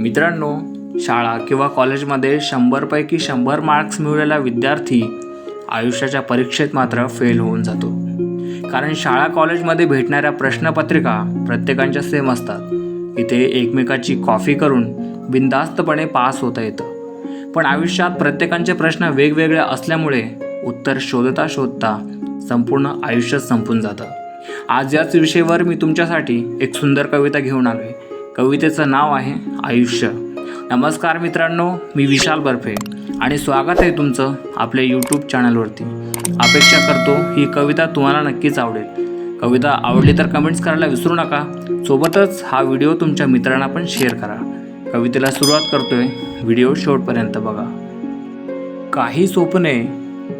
मित्रांनो शाळा किंवा कॉलेजमध्ये शंभरपैकी शंभर मार्क्स मिळवलेला विद्यार्थी आयुष्याच्या परीक्षेत मात्र फेल होऊन जातो. कारण शाळा कॉलेजमध्ये भेटणाऱ्या प्रश्नपत्रिका प्रत्येकांच्या सेम असतात. इथे एकमेकाची कॉफी करून बिनधास्तपणे पास होता येतं. पण आयुष्यात प्रत्येकांचे प्रश्न वेगवेगळे असल्यामुळे उत्तर शोधता शोधता संपूर्ण आयुष्य संपून जातं. आज याच विषयावर मी तुमच्यासाठी एक सुंदर कविता घेऊन आलो आहे कवितेचं नाव आहे आयुष्य. नमस्कार मित्रांनो मी विशाल बर्फे आणि स्वागत आहे तुमचं आपल्या यूट्यूब चॅनलवरती अपेक्षा करतो ही कविता तुम्हाला नक्कीच आवडेल. कविता आवडली तर कमेंट्स करायला विसरू नका. सोबतच हा व्हिडिओ तुमच्या मित्रांना पण शेअर करा. कवितेला सुरुवात करतोय व्हिडिओ शेवटपर्यंत बघा. काही स्वप्ने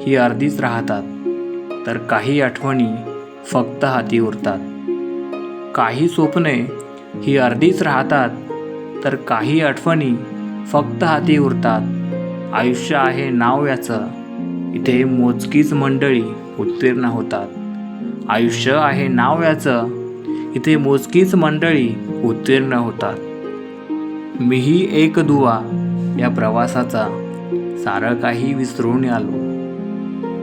ही अर्धीच राहतात तर काही आठवणी फक्त हाती उरतात. काही स्वप्ने ही अर्धीच राहतात तर काही आठवणी फक्त हाती उरतात. आयुष्य आहे नाव याचं. इथे मोजकीच मंडळी उत्तीर्ण होतात. आयुष्य आहे नाव याचं. इथे मोजकीच मंडळी उत्तीर्ण होतात. मीही एक दुवा या प्रवासाचा. सारं काही विसरून आलो.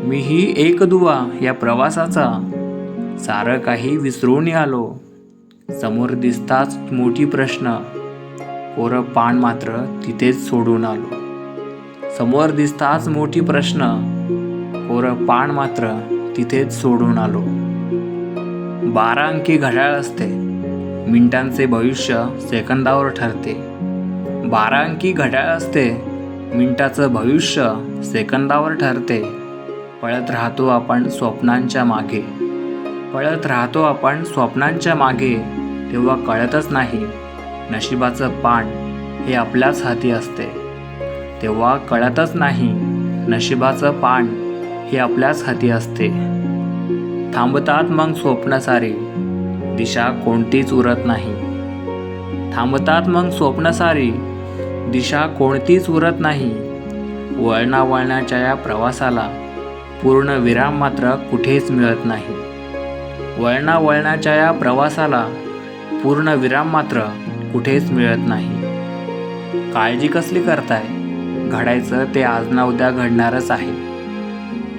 मीही एक दुवा या प्रवासाचा. सारं काही विसरून आलो. समोर दिसताच मोठी प्रश्न. कोरं पान मात्र तिथेच सोडून आलो. समोर दिसताच मोठी प्रश्न. कोरं पान मात्र तिथेच सोडून आलो. बारा अंकी घड्याळ असते. मिनिटांचे भविष्य सेकंदावर ठरते. बारा अंकी घड्याळ असते. मिनिटाचं भविष्य सेकंदावर ठरते. पळत राहतो आपण स्वप्नांच्या मागे. पळत राहतो आपण स्वप्नांच्या मागे तेव्हा कळतच नाही. नशिबाचं पान हे आपल्याच हाती असते. तेव्हा कळतच नाही नशिबाचं पान हे आपल्याच हाती असते. थांबतात मग स्वप्न सारे दिशा कोणतीच उरत नाही. थांबतात मग स्वप्न सारी दिशा कोणतीच उरत नाही. वळणावळणाच्या या प्रवासाला पूर्ण विराम मात्र कुठेच मिळत नाही. वळणावळणाच्या या प्रवासाला पूर्ण विराम मात्र कुठेच मिळत नाही. काळजी कसली करताय? घडायचं ते आज ना उद्या घडणारच आहे.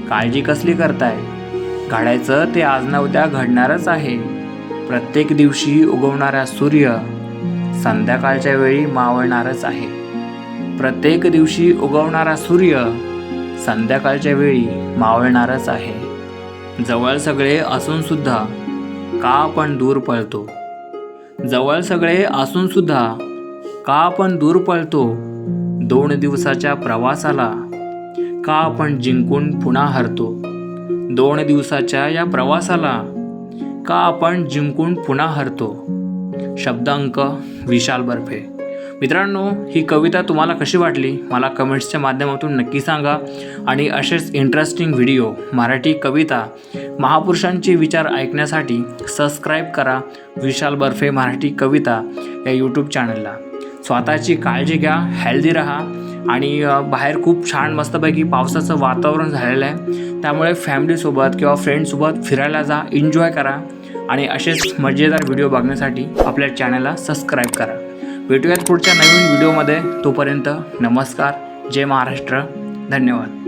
काळजी कसली करताय? घडायचं ते आज ना उद्या घडणारच आहे. प्रत्येक दिवशी उगवणारा सूर्य संध्याकाळच्या वेळी मावळणारच आहे. प्रत्येक दिवशी उगवणारा सूर्य संध्याकाळच्या वेळी मावळणारच आहे. जवळ सगळे असूनसुद्धा का आपण दूर पळतो. जवळ सगळे असूनसुद्धा का आपण दूर पळतो. दोन दिवसाच्या प्रवासाला का आपण जिंकून पुन्हा हरतो. दोन दिवसाच्या या प्रवासाला का आपण जिंकून पुन्हा हरतो. शब्दांक विशाल बर्फे. मित्रांनो ही कविता तुम्हाला कशी वाटली? मला कमेंट्सच्या माध्यमातून नक्की सांगा. आणि असेच इंटरेस्टिंग व्हिडिओ मराठी कविता महापुरुषांचे विचार ऐकण्यासाठी सबस्क्राईब करा विशाल बर्फे मराठी कविता या यूट्यूब चॅनलला स्वतःची काळजी घ्या हेल्दी राहा. आणि बाहेर खूप छान मस्तपैकी पावसाचं वातावरण झालेलं आहे. त्यामुळे फॅमिलीसोबत किंवा फ्रेंडसोबत फिरायला जा एन्जॉय करा. आणि असेच मजेदार व्हिडिओ बघण्यासाठी आपल्या चॅनलला सबस्क्राईब करा. भेटूयात पुढच्या नवीन व्हिडिओमध्ये. तोपर्यंत नमस्कार. जय महाराष्ट्र. धन्यवाद.